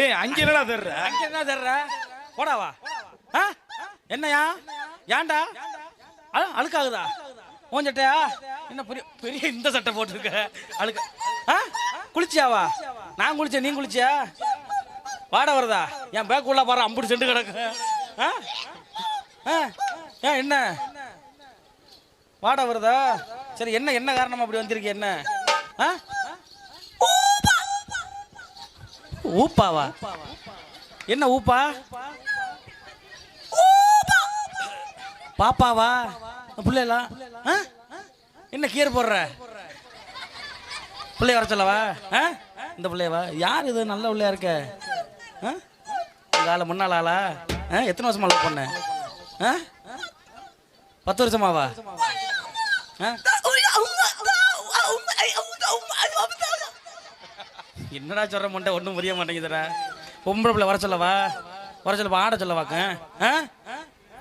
ஏய் அங்க என்னடா தர்ற அங்க என்ன தர்ற போடாவா? என்னையா? ஏன்டா? அழுக்காகுதா? உன் சட்டையா என்ன பெரிய பெரிய இந்த சட்டை போட்டிருக்க? அழுக்க. ஆ? குளிச்சியாவா நான் குளிச்சேன் நீ குளிச்சியா? வாட வருதா. என் பேக் உள்ள பாரு அம்புடி செண்டு கிடக்கு. ஆ? ஏன் என்ன? வாட வருதா. சரி என்ன என்ன காரணம் அப்படி வந்திருக்கு என்ன? ஆ? ஊப்பாவா? என்ன ஊப்பா? பாப்பாவா? பிள்ளைலாம் ஆ? என்ன கீர் போடுற? பிள்ளைய வர சொல்லவா? ஆ? இந்த பிள்ளையவா? யார் இது? நல்ல பிள்ளையா இருக்க? ஆளு முன்னாள் ஆளா? ஆ? எத்தனை வருஷமா லவ் பண்ண? ஆ? பத்து வருஷமாவா? ஆ? என்னடா சொல்ற முண்டை ஒன்றும் புரிய மாட்டேங்குதுடா. பொம்பளை பிள்ளை வர சொல்லவா? வர சொல்லவா? ஆட சொல்லவாக்க? ஆ?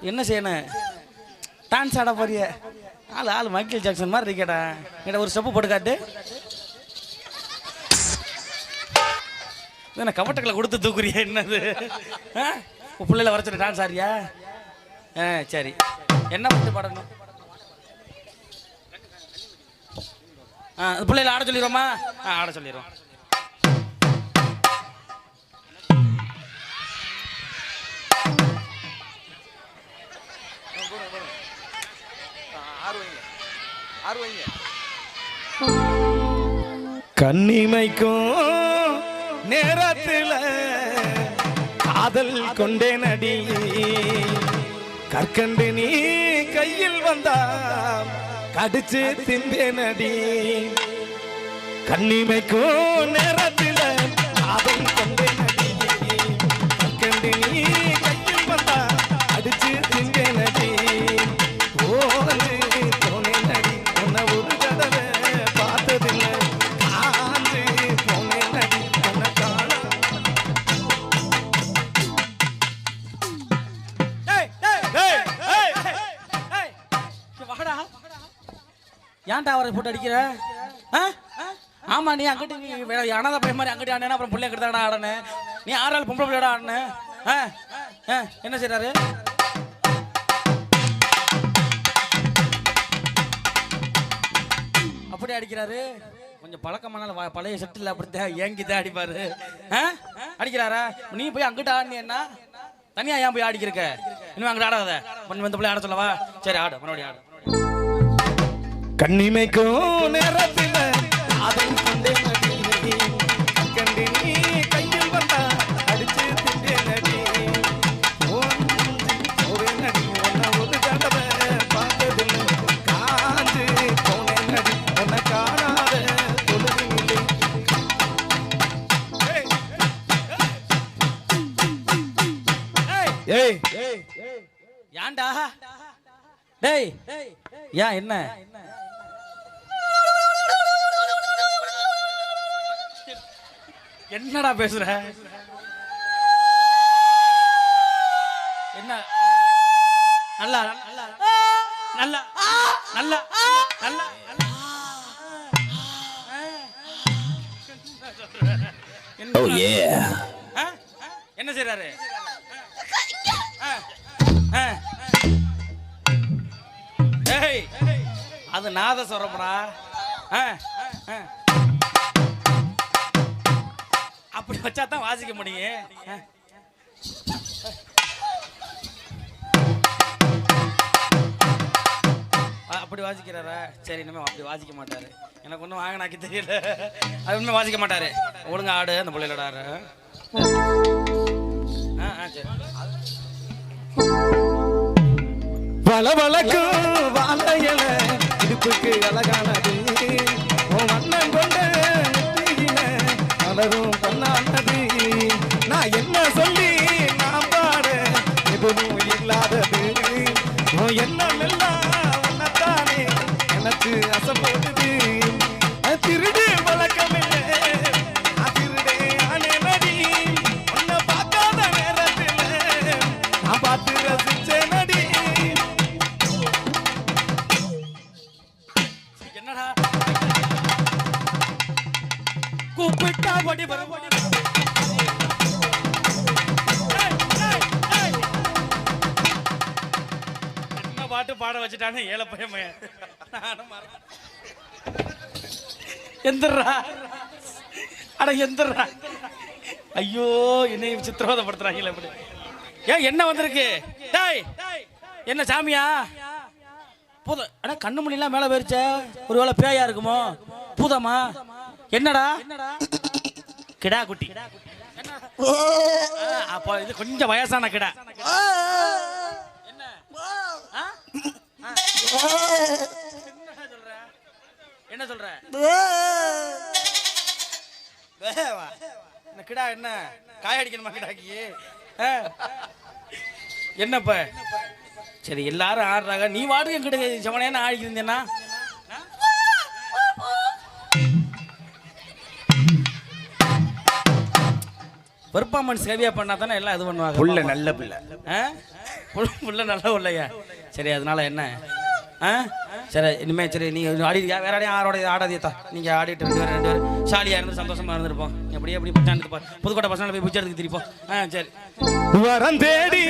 என்ன செய்யணும்? டான்ஸ் ஆட போறிய. ஆள் ஆள் மைக்கேல் ஜாக்சன் மாதிரி இருக்கேடா. என்கிட்ட ஒரு செப்பு போட்டு காட்டு. என்ன கவட்டக்களை கொடுத்து தூக்குறியா என்னது? ஆ? உன் பிள்ளைல வர சொல்லி டான்ஸ் ஆடுறியா? ஆ சரி. என்ன பண்ணி பாடணும்? ஆ அந்த பிள்ளைல ஆட சொல்லிடுவோமா ஆ ஆட சொல்லிடுவோம் கண்ணிமைக்கும் நேரத்தில் காதல் கொண்டே நடி. கற்கண்டு நீ கையில் வந்தா கடிச்சு திம்பே நடி. கண்ணிமைக்கும் நேரத்தில் ஏன்டா அவரை போட்டு அடிக்கிற? ஆ? ஆமா நீ அங்கிட்டு நீ வேற பையன் மாதிரி அங்கிட்டு ஆடினா அப்புறம் பிள்ளை கிட்ட ஆடனே. நீ ஆறாள் பொம்பளை பிள்ளையோட ஆடனே. ஆ? ஆ, என்ன செய்றாரு? அப்படி அடிக்கிறாரு. கொஞ்சம் பழக்கமான வ- பழைய செட்டில் அப்படித்தான் ஏங்கிதான் அடிப்பாரு. ஆ? அடிக்கிறாரா? நீ போய் அங்கிட்ட ஆடினீன்னா தனியா ஏன் போய் அடிக்கிறக்க இனிமே அங்கிட்ட ஆடாத. பண்ணி வந்து பிள்ளை ஆட சொல்லவா? சரி ஆடு மறுபடியும் ஆடு. கண்ணிமைக்கும் நேரத்தில். காதல் கொண்டே நடி. கண்டு நீ கையில் வந்தா அடிச்சு திண்டே நடி. ஒரு நடி. உன்னை ஒரு தடவை பார்த்ததில்லை. காஞ்சு போனே நடி. உன்னை காணாத பொழுதினில்லை ஏய். ஏன்டா? டேய் ஏன் என்ன? என்னடா பேசுற? என்ன? நல்லா நல்லா நல்லா நல்லா நல்லா ஏ என்ன ஆ, ஆ. ஏய் அது நாத சொல்றப்படா அப்படி வச்சா தான் வாசிக்க முடியும். அப்படி வாசிக்கிறாரா? சரி இனிமே அப்படி வாசிக்க மாட்டாரு. எனக்கு ஒன்றும் வாங்கினாக்கி தெரியல. அது இனிமே வாசிக்க மாட்டாரு. ஒழுங்கா ஆடு அந்த பிள்ளைகளோட ஆடு ஆ ஆ சரி. வளவளக்கும் வாழையில இடுப்புக்கு அழகானது. உன் வண்ணம் கொண்ட நெற்றியில மலரும் பாட்டு பாட வச்சுட்டானே ஏழை பையன். நானும் எந்திரா. அட எந்திரா. ஐயோ என்னை சித்திரவதைப்படுத்துறாங்களே இப்படி. ஏன் என்ன வந்திருக்கு? டேய் என்ன சாமியா? பூத அட கண்ணு மணிலாம் மேலே போயிருச்சே. ஒருவேளை பேயா இருக்குமோ? பூதமா? என்னடா? கிடா குட்டி. அப்போ இது கொஞ்சம் வயசான கிடா என்ன ஆ? ஆ. என்ன சொல்ற இந்த கிடா என்ன காயடிக்கணுமா கிடாக்கி ஆ? என்னப்ப சரி எல்லாரும் ஆடுறாங்க நீ வாடுங்க கிட்ட செவனேன்னு ஆடிக்கிறீங்கன்னா பெர்ஃபார்மன்ஸ் ஹெவியாக பண்ணால் தானே எல்லாம் இது பண்ணுவாங்க புள்ள நல்ல பிள்ளை ஆ? புள்ள நல்ல உள்ளையா சரி அதனால என்ன ஆ? சரி இனிமேல் சரி நீங்கள் ஆடியா? வேற யாரையும் ஆரோட ஆடாதீத்தா நீங்கள் ஆடிட்டு ரெண்டு பேரும் ரெண்டு பேரும். சாலியாக இருந்து சந்தோஷமாக இருந்திருப்போம் எப்படி எப்படி பச்சாண்டு புதுக்கோட்டை பசங்களை போய் பிச்சை எடுத்து திருப்போம் ஆ சரி. வரம் தேடி